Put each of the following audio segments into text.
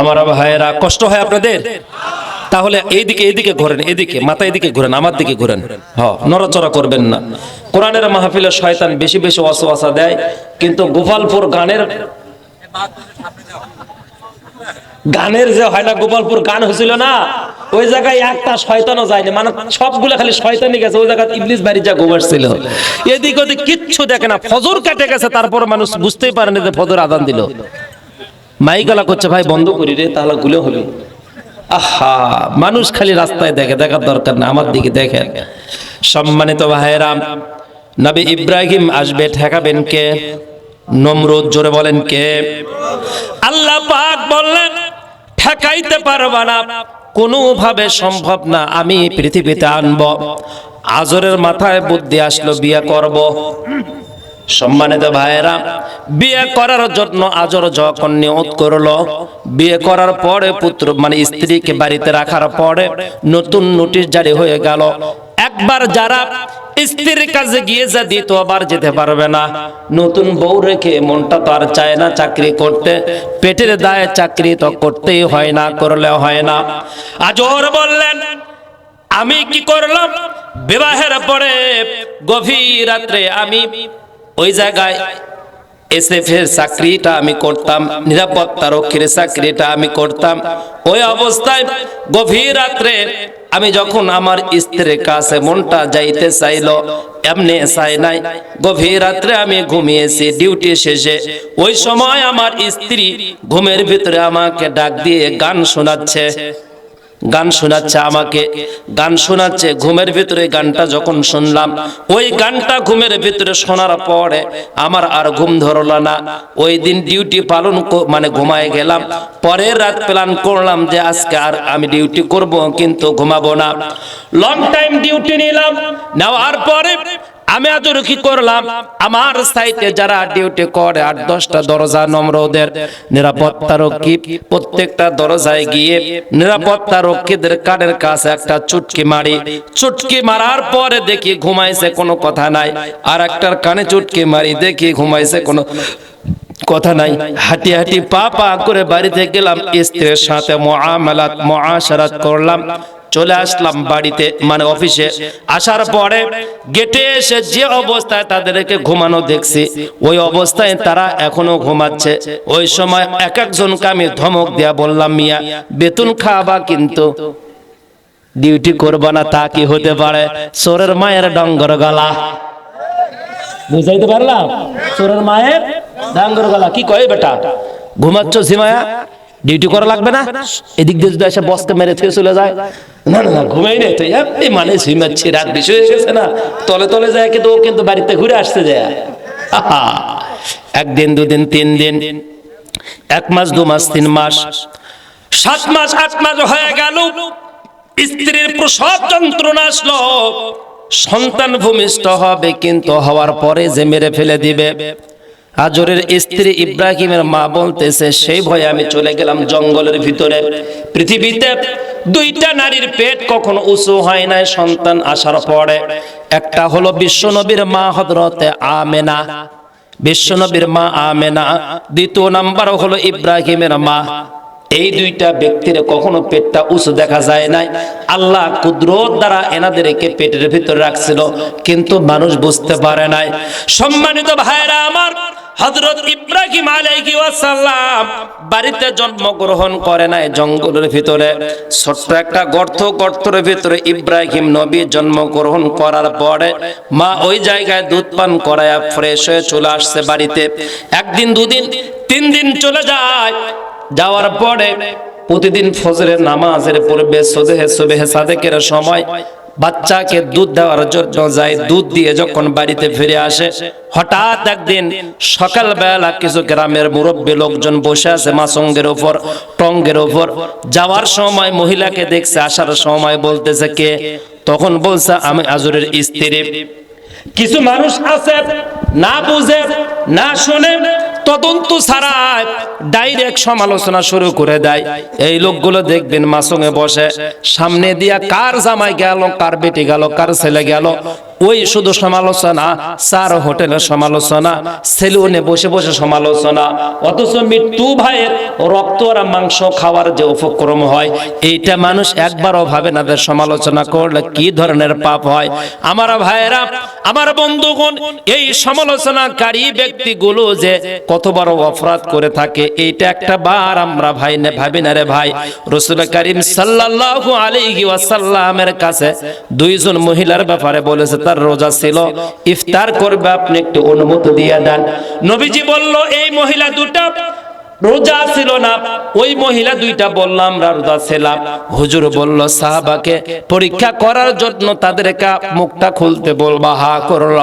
আমার ভাইয়েরা, কষ্ট হয় আপনাদের? তাহলে এইদিকে এইদিকে ঘোরেন এদিকে মাথা এদিকে ঘোরেন, আমার দিকে ঘোরেন। হ, নড়াচড়া করবেন না। কোরআনের মাহফিলে শয়তান বেশি বেশি অসওয়াসা দেয়, কিন্তু গোপালপুর গানের গানের যে হয় না, গোপালপুর গান হয়েছিল না, ওই জায়গায় একটা শয়তানও যায়নি। মানে সবগুলো খালি শয়তানি গেছে, ওই জায়গায় ইবলিস বাড়ি যা ঘুমাচ্ছিল এদিক ওদিক কিচ্ছু দেখে না, ফজর কেটে গেছে, তারপর মানুষ বুঝতেই পারেনি যে ফজর আদান দিল। মাইকালা করছে, ভাই, বন্ধ করি রে, তাহলে গুলো হলো। আহা, মানুষ খালি রাস্তায় দেখে, দেখার দরকার না, আমার দিকে দেখেন। সম্মানিত ভাইয়েরা, নবী ইব্রাহিম আসবে, ঠেকাবেন কে? নমরুদ জোরে বলেন কে? আল্লাহ পাক বললেন, ঠেকাইতে পারবা না, কোনোভাবে সম্ভব না, আমি পৃথিবীতে আনব। আজরের মাথায় বুদ্ধি আসলো, বিয়ে করব। সম্মানিত ভাইয়েরা, বিয়ে করার জন্য আজর যখন নিয়ত করল, বিয়ে করার পরে পুত্র মানে স্ত্রীকে বাড়িতে রাখার পরে নতুন নোটিশ জারি হয়ে গেল। একবার যারা স্ত্রীর কাছে গিয়ে যা দিত আবার যেতে পারবে না। নতুন বউ রেখে মনটা তো আর চায় না চাকরি করতে। পেটের দায়ে চাকরি তো করতেই হয় না, করলে হয় না। আজর বললেন, আমি কি করলাম? বিবাহের পরে গভীর রাত্রে আমি ওই জায়গায় এসএফ এর চাকরিটা আমি করতাম, নিরাপত্তা রক্ষীর চাকরিটা আমি করতাম। ওই অবস্থায় গভীর রাত্রে আমি যখন আমার স্ত্রীর কাছে মনটা যাইতে চাইলো, এমনি চাই নাই। গভীর রাত্রে আমি ঘুমিয়েছি, ডিউটি শেষে। ওই সময় আমার স্ত্রী ঘুমের ভিতরে আমাকে ডাক দিয়ে গান শোনাচ্ছে। গান শোনাচ্ছে আমাকে, গান শোনাচ্ছে, ঘুমের ভিতরে গানটা যখন শুনলাম, ওই গানটা ঘুমের ভিতরে শোনার পরে আমার আর ঘুম ধরলো না। ওই দিন ডিউটি পালন মানে ঘুমায় গেলাম, পরের রাত প্ল্যান করলাম যে আজকে আর আমি ডিউটি করব, কিন্তু ঘুমাবো না। লং টাইম ডিউটি নিলাম নেওয়ার পরে আমি আজ কি করলাম? আমার সাইটে যারা ডিউটি করে আট দশটা দরজা নম্রদের, নিরাপত্তা রক্ষী, প্রত্যেকটা দরজায় গিয়ে নিরাপত্তা রক্ষীদের কানের কাছে একটা চুটকি মারি। চুটকি মারার পরে দেখি ঘুমাইছে কোনো কথা নাই। আর একটার কানে চুটকি মারি, দেখি ঘুমাইছে কোনো কথা নাই। হাঁটি হাঁটি পা পা করে বাড়িতে গেলাম, স্ত্রীর সাথে মুআমালাত মুআশারাত করলাম। চলে আসলাম বাড়িতে মানে অফিসে। আসার পরে গেটে এসে যে অবস্থায় তাদেরকে ঘুমানো দেখছি, ওই অবস্থায় তারা এখনও ঘুমাচ্ছে। ওই সময় এক একজনকে আমি ধমক দিয়া বললাম, মিয়া, বেতন খাওয়াবা কিন্তু। ডিউটি করবা না, তা কি হতে পারে? সোরের মায়ের ডঙ্গর গলা। বুঝাইতে পারলাম? সোরের মায়ের ডাঙ্গর গলা। কি কয় বেটা? ঘুমাচ্ছ সীমায়া ডিউটি করা লাগবে না? এদিক দিয়ে যদি এসে বসকে মেরে থেকে চলে যায়। না না ঘুমাই নেই তো। এমনি মানে ঝিমাচ্ছি রাত বেশি গেছে না। তলে তলে যায়, কিন্তু ও কিন্তু বাড়িতে ঘুরে আসতে যায়। একদিন, দুদিন, তিন দিন, এক মাস, দু মাস, তিন মাস, সাত মাস, আট মাস হয়ে গেল। স্ত্রীর প্রসব যন্ত্রণা আসলো। সন্তান ভূমিষ্ঠ হবে, কিন্তু হওয়ার পরে যে মেরে ফেলে দিবে আজরের স্ত্রী ইব্রাহিমের মা বলতেছে, সেই ভয়ে আমি চলে গেলাম জঙ্গলের ভিতরে। পৃথিবীতে দুইটা নারীর পেট কখনো উঁচু হয় নাই, সন্তান আসার পরে। একটা হলো বিশ্বনবীর মা হজরতে আমেনা। বিশ্বনবীর মা আমেনা। দ্বিতীয় নাম্বার হলো ইব্রাহিমের মা। এই দুইটা ব্যক্তির কখনো পেটটা উঁচু দেখা যায় নাই। আল্লাহ কুদরত দ্বারা এনাদেরকে পেটের ভিতরে রাখছিল, কিন্তু মানুষ বুঝতে পারে নাই। সম্মানিত ভাইরা আমার হযরত ইব্রাহিম আলাইহি ওয়াসাল্লাম বাড়িতে জন্মগ্রহণ করে নাই জঙ্গলের ভিতরে। ছোট্ট একটা গর্ত, গর্তের ভিতরে ইব্রাহিম নবী জন্মগ্রহণ করার পরে মা ওই জায়গায় দুধ পান করায় ফ্রেশ হয়ে চলে আসছে বাড়িতে। একদিন, দুদিন, তিন দিন চলে যায়। যাওয়ার পরে প্রতিদিন ফজরের নামাজের পূর্বে সোদেহে সোবেহে সাদেকের সময় বাচ্চাকে দুধ দেওয়ার জন্য যায় দুধ দিয়ে যখন বাড়িতে ফিরে আসে, হঠাৎ একদিন সকালবেলা কিছু গ্রামের মুরব্বী লোকজন বসে আছে মাসঙ্গের উপর টঙ্গের উপর যাওয়ার সময় মহিলাকে দেখছে, আসার সময় বলতেছে কে? তখন বলছে, আমি আজুরের স্ত্রী। কিছু মানুষ আছে, না বুঝে, না শুনে তদন্ত ছাড়া ডাইরেক্ট সমালোচনা শুরু করে দেয়। এই লোকগুলো দেখবেন মাসঙ্গে বসে, সামনে দিয়া কার জামাই গেল, কার বেটি গেল, কার ছেলে গেল ওই শুধু সমালোচনা চার হোটেলের সমালোচনা, সেলুনে বসে বসে সমালোচনা, অথচ মৃত্যু ভাইয়ের রক্ত আর মাংস খাওয়ার যে উপক্রম হয়, এইটা মানুষ একবারও ভাবে না যে সমালোচনা করলে কি ধরনের পাপ হয়। আমার ভাইয়েরা, আমার বন্ধুগণ, এই সমালোচনাকারী ব্যক্তিগুলো যে কত বড় অপরাধ করে থাকে, এইটা একটা বার আমরা ভাই না ভাবি না রে ভাই। রসুল করিম সাল্লাল্লাহু আলাইহি ওয়াসাল্লামের কাছে দুইজন মহিলার ব্যাপারে বলেছে, তার রোজা ছিল ইফতার করবে আপনি একটু অনুমতি দিয়ে দেন। নবীজি বলল এই মহিলা দুটা রোজা ছিল না। ওই মহিলা দুইটা বললাম রোজা ছিলাম। হুজুর বলল, সাহাবাকে পরীক্ষা করার জন্য তাদেরকে মুখটা খুলতে বলবা হা করল,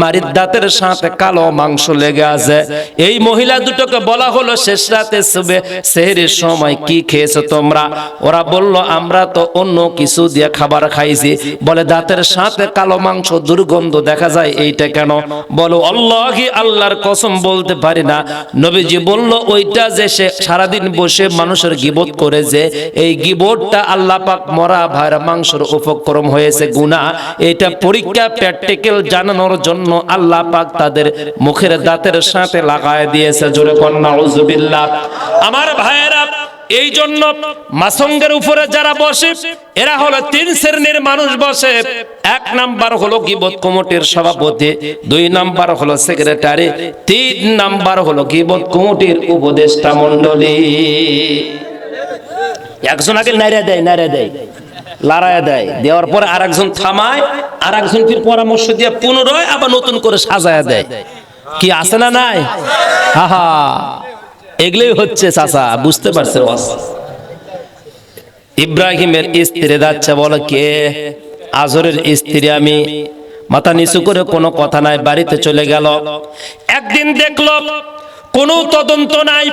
মারির দাঁতের সাথে কালো মাংস লেগে আছে। এই মহিলা দুটোকে বলা হলো, শেষ রাতে শুবে, সেহরির সময় কি খেয়েছো তোমরা? ওরা বলল, আমরা তো অন্য কিছু দিয়ে খাবার খাইছি। বলে, দাঁতের সাথে কালো মাংস দুর্গন্ধ দেখা যায়, এইটা কেন? বলো আল্লাহি আল্লাহর কসম বলতে পারি না। নবীজি বলল, ওইটা যে সে সারাদিন বসে মানুষের গিবত করে যে এই গিবতটা আল্লাহ পাক মরা ভাইরা মাংসের উপক্রম হয়েছে গুনাহ। এটা পরীক্ষা প্র্যাকটিক্যাল জানানোর জন্য আল্লাহ পাক তাদের মুখের দাঁতের সাথে লাগায় দিয়েছে। জোরে কন্যা আমার ভাইয়েরা এই জন্য মাসঙ্গের উপরে যারা বসে, এরা হলো তিন শ্রেণির মানুষ বসে। এক নাম্বার হলো গিবত কমিটির সভাপতি, দুই নাম্বার হলো সেক্রেটারি, তিন নাম্বার হলো গিবত কমিটির উপদেষ্টা মন্ডলী একজন আগে নাইরা দেয় নাইরা দেয়, লড়াইয়া দেয়। দেওয়ার পরে আর একজন থামায় আর একজন ফির পরামর্শ দিয়ে পুনরায় আবার নতুন করে সাজায়া দেয়। কি আছে না নাই? হাহা এগুলোই হচ্ছে চাচা, বুঝতে পারছে বস? ইব্রাহিমের স্ত্রী যাচ্ছে বলে কে? আজরের স্ত্রী আমি। মাথা নিচু করে কোনো কথা নাই, বাড়িতে চলে গেল। একদিন দেখল, কোনো তদন্ত নাই,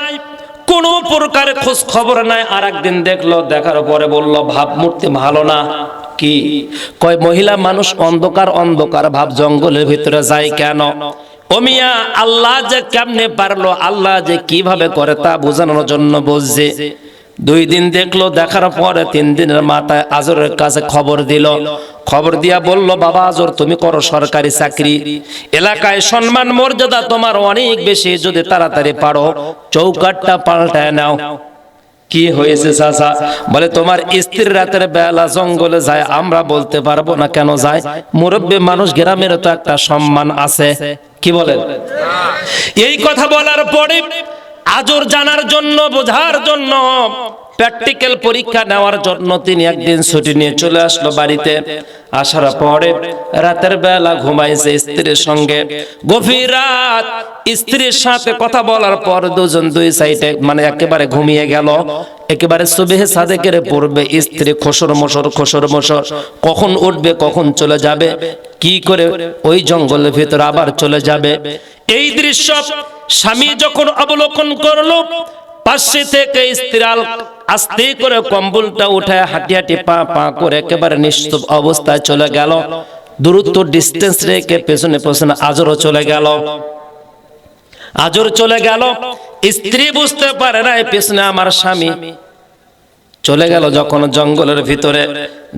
কোনো প্রকার খোঁজ খবর নাই। আর একদিন দেখল, দেখার পরে বলল ভাবমূর্তি ভালো না। কি? কয়, মহিলা মানুষ অন্ধকার অন্ধকার, ভাব জঙ্গলের ভিতরে যায় কেন? ওমিয়া আল্লাহ যে কেমনে পারল, আল্লাহ যে কীভাবে করে তা বোঝানোর জন্য বলছে। দুই দিন দেখল, দেখার পরে তিন দিনের মাথায় আজরের কাছে খবর দিল। খবর দিয়া বলল, বাবা আজর, তুমি করো সরকারি চাকরি। এলাকায় সম্মান, মর্যাদা তোমার অনেক বেশি, যদি তাড়াতাড়ি পারো, চৌকাটটা পাল্টায় নাও। কি হয়েছে চাচা? বলে, তোমার স্ত্রীর রাতের বেলা জঙ্গলে যায়, আমরা বলতে পারব না কেন যায়? মুরব্বী মানুষ গ্রামের তো একটা সম্মান আছে। কি বলেন? এই কথা বলার পরে আজর জানার জন্য বোঝার জন্য প্র্যাকটিক্যাল পরীক্ষা নেওয়ার জন্য তিনি একদিন ছুটি নিয়ে চলে আসলো বাড়িতে। আসার পরে রাতের বেলা ঘুমাইছে স্ত্রীর সঙ্গে। গভীর রাত স্ত্রীর সাথে কথা বলার পর দুজন দুই সাইডে মানে একেবারে ঘুমিয়ে গেল। একেবারে সুবেহে সাদেকের পড়বে স্ত্রী খসর মসর খসর মসর, কখন উঠবে, কখন চলে যাবে, কি করে ওই জঙ্গলের ভিতরে আবার চলে যাবে। এই দৃশ্য স্বামী যখন অবলোকন করল পাশে থেকে স্ত্রাল আস্তে করে কম্বলটা উঠায় হাঁটি হাঁটি পা পা করে একেবারে নিস্তব অবস্থায় চলে গেল। দূরত্ব ডিস্টেন্স রেখে পেছনে পেছনে আজরও চলে গেল। আজর চলে গেল। স্ত্রী বুঝতে পারে না পেছনে আমার স্বামী। চলে গেল যখন জঙ্গলের ভিতরে।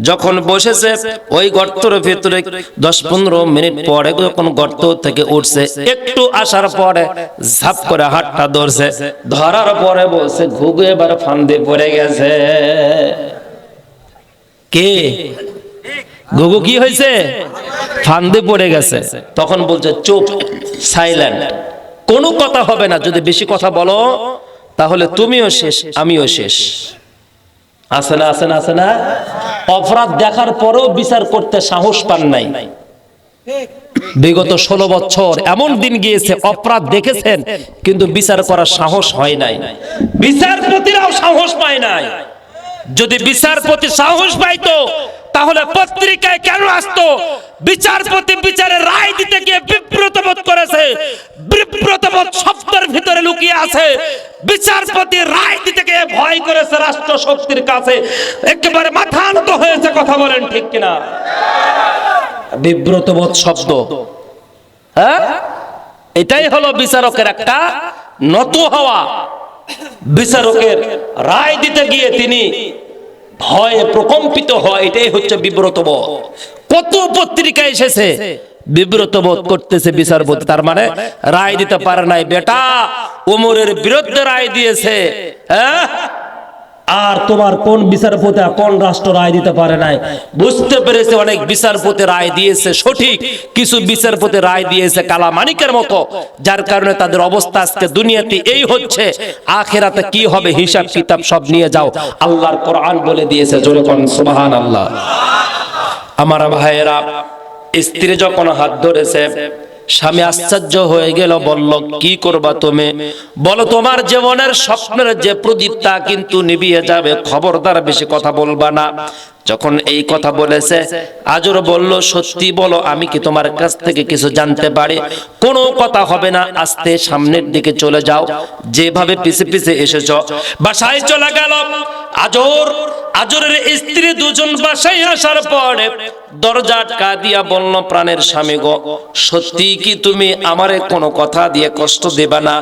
যখন বসেছে, ওই গর্তের ভিতরে দশ পনেরো মিনিট পরে যখন গর্ত থেকে উঠছে, একটু আসার পরে ঝাপ করে হাতটা ধরছে। ধরার পরে বলছে, ঘুঘু এবার ফান্দে পড়ে গেছে। কে? ঘুঘু কি হয়েছে? ফান্দে পড়ে গেছে। তখন বলছে, চুপ সাইলেন্ট কোনো কথা হবে না, যদি বেশি কথা বলো, তাহলে তুমিও শেষ, আমিও শেষ। আছে না আছে না আছে না? অপরাধ দেখার পরেও বিচার করতে সাহস পান নাই। বিগত ষোলো বছর এমন দিন গিয়েছে, অপরাধ দেখেছেন, কিন্তু বিচার করার সাহস হয় নাই। বিচারপতিরাও সাহস পায় নাই। যদি বিচারপতি সাহস পাইতো, তাহলে পত্রিকায় কেন আসতো? বিচারপতি বিচারে রায় দিতে গিয়ে বিব্রত বোধ করেছে বিব্রত বোধ শব্দের ভিতরে লুকিয়ে আছে। বিচারপতি রায় দিতে গিয়ে ভয় করেছে রাষ্ট্র শক্তির কাছে। একেবারে মাথান্ত হয়েছে কথা বলেন ঠিক কিনা? বিব্রত বোধ শব্দ। হ্যাঁ? এটাই হলো বিচারকের একটা নত হওয়া। বিচারকের রায় দিতে গিয়ে তিনি ভয়ে প্রকম্পিত হয় এটাই হচ্ছে বিব্রত বোধ কত পত্রিকা এসেছে? বিব্রত বোধ করতেছে বিচারপতি। তার মানে রায় দিতে পারে নাই, বেটা। ওমরের বিরুদ্ধে রায় দিয়েছে হ্যাঁ? আর তোমার কোন বিচারপতি কোন রাষ্ট্র রায় দিতে পারে নাই? বুঝতে পেরেছে অনেক বিচারপতি রায় দিয়েছে, সঠিক। কিছু বিচারপতি রায় দিয়েছে কালা মানিকের মতো, যার কারণে তাদের অবস্থা আজকে দুনিয়াতে এই হচ্ছে। আখেরাতে কি হবে, হিসাব কিতাব সব নিয়ে যাও। আল্লাহর কোরআন বলে দিয়েছে, জোরে কোন সুবহান আল্লাহ আমার ভাইয়েরা স্ত্রী যখন হাত ধরেছে, স্বামী আশ্চর্য হয়ে গেল, বলল, কি করবা তুমি? বলো, তোমার জীবনের স্বপ্নের যে প্রদীপটা কিন্তু নিভিয়ে যাবে, খবরদার বেশি কথা বলবা না। যখন এই কথা বলেছে, আজর বলল, সত্যি বলো, আমি কি তোমার কাছ থেকে কিছু জানতে পারি? কোনো কথা হবে না, আস্তে সামনের দিকে চলে যাও। যেভাবে পিছে পিছে এসেছ, বাসায় চলে গেল। আজর, আজরের স্ত্রী দুজন বাসায় আসার পরে দরজা আটকা দিয়া বলল, প্রাণের স্বামী গো, সত্যি কি তুমি আমারে কোনো কথা দিয়ে কষ্ট দিবা না?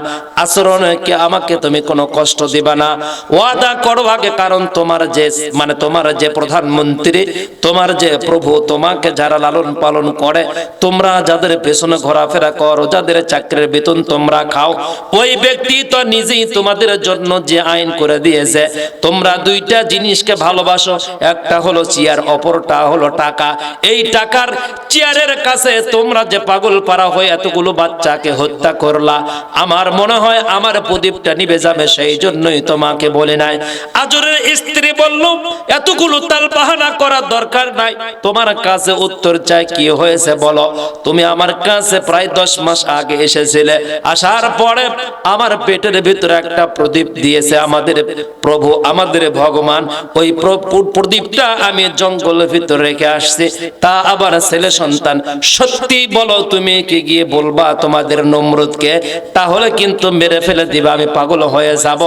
আচরণে কি আমাকে তুমি কোনো কষ্ট দিবা না? ওয়াদা করো আগে, কারণ তোমার যে মানে তোমার যে প্রধানমন্ত্রী, তোমার যে প্রভু, তোমাকে যারা লালন পালন করে, তোমরা যাদের পেছনে ঘোরাফেরা করো, যাদের চাকরির বেতন তোমরা খাও, ওই ব্যক্তি তো নিজেই তোমাদের জন্য যে আইন করে দিয়েছে। তোমরা দুইটা জিনিসকে ভালোবাসো, একটা হলো চেয়ার, অপরটা হলো টাকা। এই টাকার চেয়ারের কাছে তোমরা যে পাগল পারা হয়ে এতগুলো বাচ্চাকে হত্যা করলা, আমার মনে হয় আমার প্রদীপটা নিভে যাবে, সেই জন্যই তোমাকে বলে নাই। আজরের স্ত্রী বলল, এতগুলো তাল বাহানা করার দরকার নাই। তোমার কাছে উত্তর চাই, কি হয়েছে বলো? তুমি আমার কাছে প্রায় দশ মাস আগে এসেছিলে। আসার পরে আমার পেটের ভিতরে একটা প্রদীপ দিয়েছে আমাদের প্রভু, আমাদের ভগবান। ওই প্র- প্র- প্রদীপটা আমি জঙ্গলের ভিতরে রেখে আসছি তা আবার ছেলে সন্তান, সত্যি বলো তুমি কি গিয়ে বলবা তোমাদের নমরুদকে? তাহলে কিন্তু মেরে ফেলে দিবা, আমি পাগল হয়ে যাব।